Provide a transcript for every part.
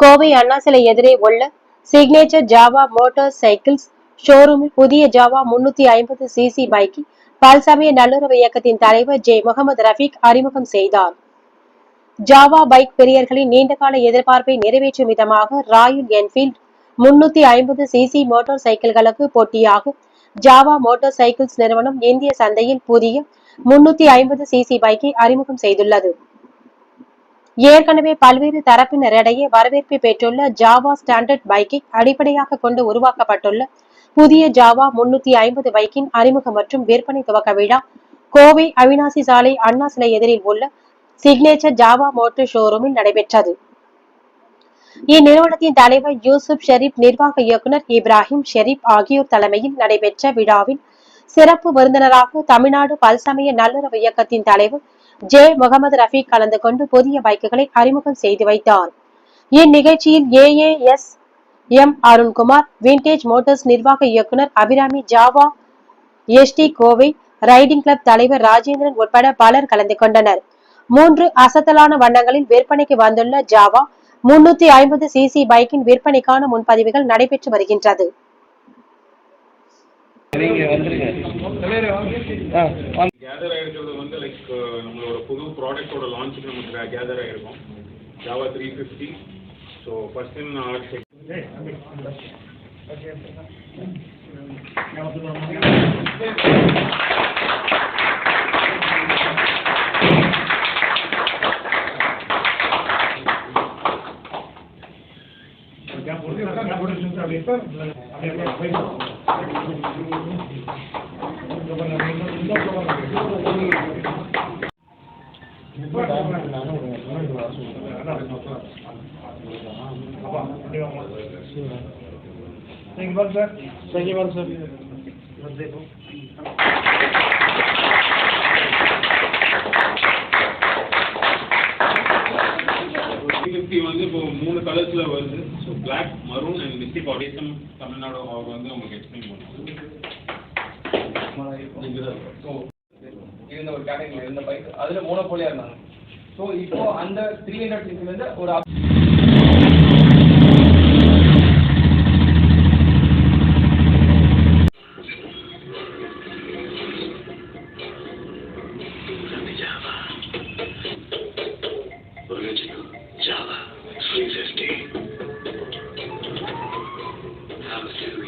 கோவை அண்ணா சிலை எதிரே உள்ள சிக்னேச்சர் ஜாவா மோட்டார் சைக்கிள்ஸ் ஷோரூமில் புதிய ஜாவா முன்னூத்தி ஐம்பது சிசி பைக்கை பல்சமய நல்லுறவு இயக்கத்தின் தலைவர் ஜே. முகமது ரஃபீக் அறிமுகம் செய்தார். ஜாவா பைக் பிரியர்களின் நீண்டகால எதிர்பார்ப்பை நிறைவேற்றும் விதமாக ராயல் என்ஃபீல்ட் முன்னூத்தி ஐம்பது சிசி மோட்டார் சைக்கிள்களுக்கு போட்டியாக ஜாவா மோட்டார் சைக்கிள்ஸ் நிறுவனம் இந்திய சந்தையில் புதிய முன்னூத்தி ஐம்பது சிசி பைக்கை அறிமுகம் செய்துள்ளது. ஏற்கனவே பல்வேறு தரப்பினரிடையே வரவேற்பை பெற்றுள்ள ஜாவா ஸ்டாண்டர்ட் பைக்கை அடிப்படையாக கொண்டு உருவாக்கப்பட்டுள்ள புதிய ஜாவா முன்னூத்தி ஐம்பது பைக்கின் அறிமுகம் மற்றும் விற்பனை துவக்க விழா. கோவை அவினாசி சாலை அண்ணா சிலை எதிரில் உள்ள சிக்னேச்சர் ஜாவா மோட்டர் ஷோரூமில் நடைபெற்றது. இந்நிறுவனத்தின் தலைவர் யூசுப் ஷெரீப் நிர்வாக இயக்குனர் இப்ராஹிம் ஷெரீப் ஆகியோர் தலைமையில் நடைபெற்ற விழாவில் சிறப்பு விருந்தினராக தமிழ்நாடு பல்சமய நல்லுறவு இயக்கத்தின் தலைவர் ஜே. முகமது ரஃபீக் கலந்து கொண்டு புதிய பைக்குகளை அறிமுகம் செய்து வைத்தார். இந்நிகழ்ச்சியில் AAS M. Arunkumar Vintage Motors நிர்வாக இயக்குனர் Abirami Jawa Yezdi Kovai riding club தலைவர் ராஜேந்திரன் உட்பட பலர் கலந்து கொண்டனர். மூன்று அசத்தலான வண்ணங்களில் விற்பனைக்கு வந்துள்ள ஜாவா முன்னூத்தி ஐம்பது சிசி பைக்கின் விற்பனைக்கான முன்பதிவுகள் நடைபெற்று வருகின்றது. நீங்க வந்துருங்க ஆ வாங்க கேதர் ஆகிருக்கிறது வந்து லைக் நம்மளோட புது ப்ராடக்ட்டோட லான்ச்சுக்கு நமக்கு கேதர் ஆகிருக்கும் Java three fifty so first in सही बात सर सही बात सर देखो ஃபிஃப்டி வந்து இப்போ மூணு கலர்ஸில் வருது. So black maroon and mystic audition Tamil Nadu அவர் வந்து உங்களுக்கு எக்ஸ்பிளைன் பண்ணுவாங்க. இருந்த ஒரு கேட்டகரியில் இருந்த பைக் அதில் மோனோபோலியாக இருந்தாங்க. ஸோ இப்போ அந்த த்ரீ ஹண்ட்ரட் சிசிலேருந்து ஒரு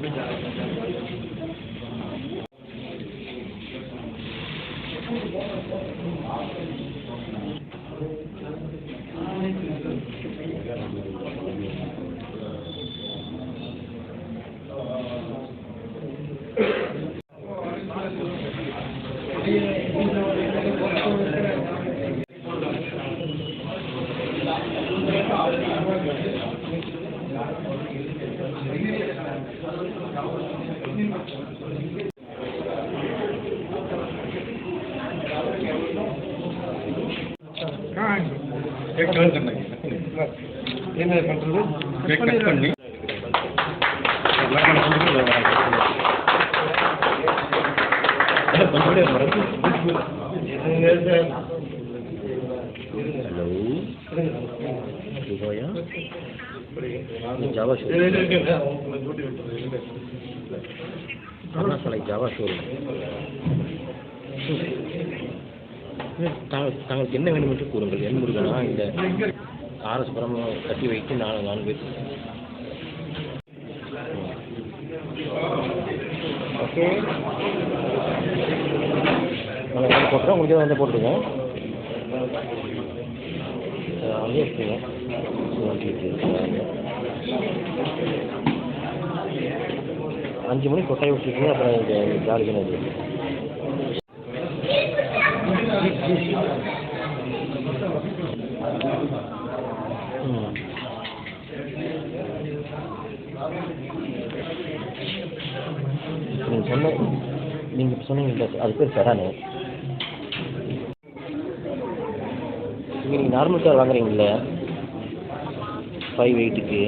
みたいな感じ。என்ன பண்ணுறது கட் பண்ணி ஜாவா ஷோ அண்ணா சாலை ஜாவா ஷோரூம். தாங்கள் தாங்களுக்கு என்ன வேண்டும் என்று கூறுங்கள். என் முருகனா இந்த ஆர்எஸ் புறம் கட்டி வைத்து நான் நான்கு போட்டுறேன் உங்களுக்கு வந்து போட்டுருங்க அங்கேயே வச்சுருங்க ஓகே அஞ்சு மணிக்கு கொட்டாய் விட்டுருக்கீங்க அப்புறம் இங்கே ஜாலிக்கு கிணறு ம். நீங்கள் சொன்ன நீங்கள் சொன்னீங்க அது பேர் இங்கே நீங்கள் நார்மல் கார் வாங்குறீங்கல்ல? ஃபைவ் எயிட்டுக்கு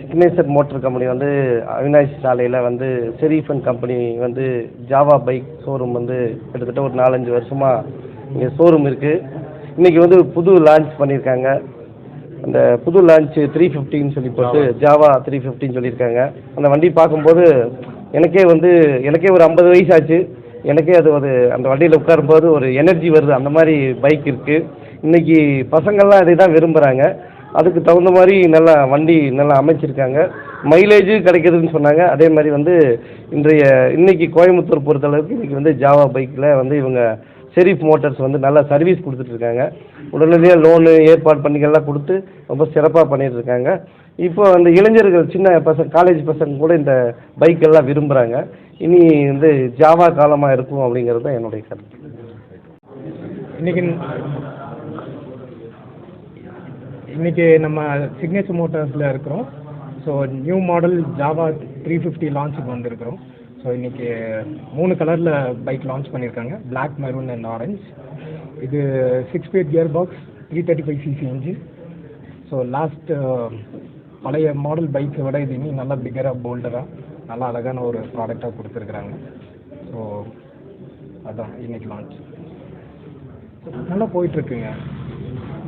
சிக்னேச்சர் மோட்டர் கம்பெனி வந்து அவினாஷ் சாலையில் வந்து செரீஃபன் கம்பெனி வந்து ஜாவா பைக் ஷோரூம் வந்து கிட்டத்தட்ட ஒரு நாலஞ்சு வருஷமாக இங்கே ஷோரூம் இருக்குது இன்றைக்கி வந்து புது லான்ச் பண்ணியிருக்காங்க அந்த புது லான்ச் த்ரீ ஃபிஃப்டின்னு சொல்லி போட்டு ஜாவா த்ரீ ஃபிஃப்டின்னு சொல்லியிருக்காங்க அந்த வண்டி பார்க்கும்போது எனக்கே வந்து எனக்கே ஒரு ஐம்பது வயசாச்சு எனக்கே அது ஒரு அந்த வண்டியில் உட்காரும்போது ஒரு எனர்ஜி வருது. அந்த மாதிரி பைக் இருக்குது இன்றைக்கி பசங்கள்லாம் அதை தான் விரும்புகிறாங்க அதுக்கு தகுந்த மாதிரி நல்லா வண்டி நல்லா அமைச்சிருக்காங்க. மைலேஜு கிடைக்கிதுன்னு சொன்னாங்க. அதே மாதிரி வந்து இன்றைய இன்னைக்கு கோயம்புத்தூர் பொறுத்தளவுக்கு இன்னைக்கு வந்து ஜாவா பைக்கில் வந்து இவங்க ஷெரீஃப் மோட்டார்ஸ் வந்து நல்லா சர்வீஸ் கொடுத்துட்ருக்காங்க. உடனடியாக லோனு ஏற்பாடு பண்ணிக்கெல்லாம் கொடுத்து ரொம்ப சிறப்பாக பண்ணிகிட்ருக்காங்க இப்போ அந்த இளைஞர்கள் சின்ன பசங்க காலேஜ் பசங்க கூட இந்த பைக் எல்லாம் விரும்புகிறாங்க இனி வந்து ஜாவா காலமாக இருக்கும் அப்படிங்கிறது தான் என்னுடைய கருத்து. இன்னைக்கு இன்னைக்கு நம்ம சிக்னேச்சர் மோட்டார்ஸில் இருக்கிறோம். So new model Jawa three fifty லான்ச்சுக்கு வந்திருக்கிறோம். ஸோ இன்னைக்கு மூணு கலரில் பைக் லான்ச் பண்ணியிருக்காங்க. பிளாக் மெரூன் அண்ட் ஆரஞ்ச் இது six speed gear box three thirty five CC engine so last பழைய மாடல் பைக்கை விட இது இன்னும் நல்லா பிகராக போல்டராக நல்லா அழகான ஒரு ப்ராடக்டாக கொடுத்துருக்குறாங்க. ஸோ அதான் இன்னைக்கு லான்ச் நல்லா போயிட்டுருக்குங்க.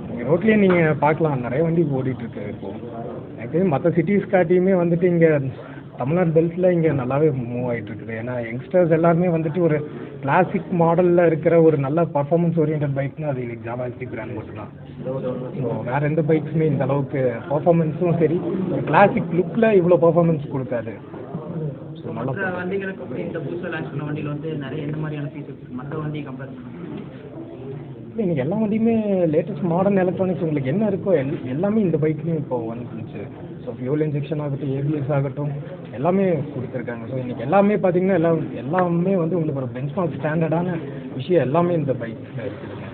நீங்கள் ரோட்லேயே நீங்கள் பார்க்கலாம். நிறைய வண்டி ஓடிட்டுருக்கு இப்போது ஆக்சுவலி மற்ற சிட்டிஸ் காட்டியுமே வந்துட்டு இங்கே தமிழ்நாடு பெல்ட்டில் இங்கே நல்லாவே மூவ் ஆகிட்டு இருக்குது ஏன்னா யங்ஸ்டர்ஸ் எல்லாருமே வந்துட்டு ஒரு கிளாசிக் மாடலில் இருக்கிற ஒரு நல்ல பர்ஃபார்மன்ஸ் ஓரியன்ட் பைக்னா அது ஜாவா எஸ்டி பிராண்ட் மட்டும்தான். ஸோ வேறு எந்த பைக்ஸுமே இந்த அளவுக்கு பர்ஃபார்மன்ஸும் சரி ஒரு கிளாசிக் லுக்கில் இவ்வளோ பர்ஃபார்மன்ஸ் கொடுக்காது. ஸோ நல்லா மற்ற வண்டிகளுக்கு அப்புறம் இந்த புதுசாக லான்ச் பண்ண வண்டியில் வந்து நிறைய எந்த மாதிரியான ஃபீச்சர்ஸ் இருக்கு. மற்ற வண்டியை கம்பேர் பண்ணும்போது இல்லை இன்னைக்கு எல்லா வண்டியுமே லேட்டஸ்ட் மாடர்ன் எலக்ட்ரானிக்ஸ் உங்களுக்கு என்ன இருக்கோ எல் எல்லாமே இந்த பைக்லேயும் இப்போ வந்துருச்சு. ஸோ ஃபியூல் இன்ஜெக்ஷன் ஆகட்டும் ஏபிஎஸ் ஆகட்டும் எல்லாமே கொடுத்துருக்காங்க. ஸோ இன்றைக்கி எல்லாமே பார்த்தீங்கன்னா எல்லாம் எல்லாமே வந்து உங்களுக்கு ஒரு பெஞ்ச்மார்க் ஸ்டாண்டர்டான விஷயம் எல்லாமே இந்த பைக்கில் இருக்குதுங்க